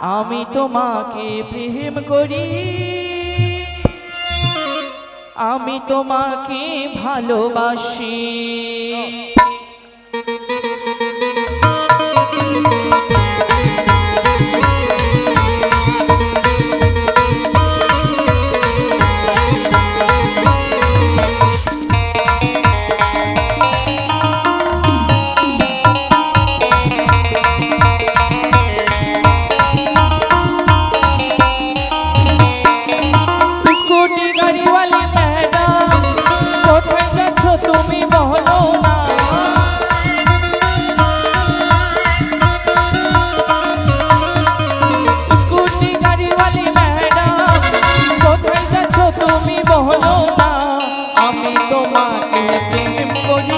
আমি তোমাকে প্রেম করি। আমি তোমাকে ভালোবাসি। তোমাকে প্রেম করি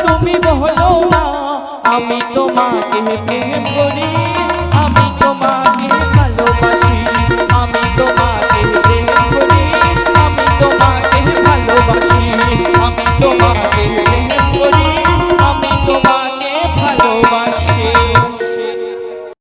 তুমি বলো না আমি তোমাকে প্রেম করি, আমি তোমাকে ভালোবাসি, আমি তোমাকে প্রেম করি, আমি তোমাকে ভালোবাসি, আমি তোমাকে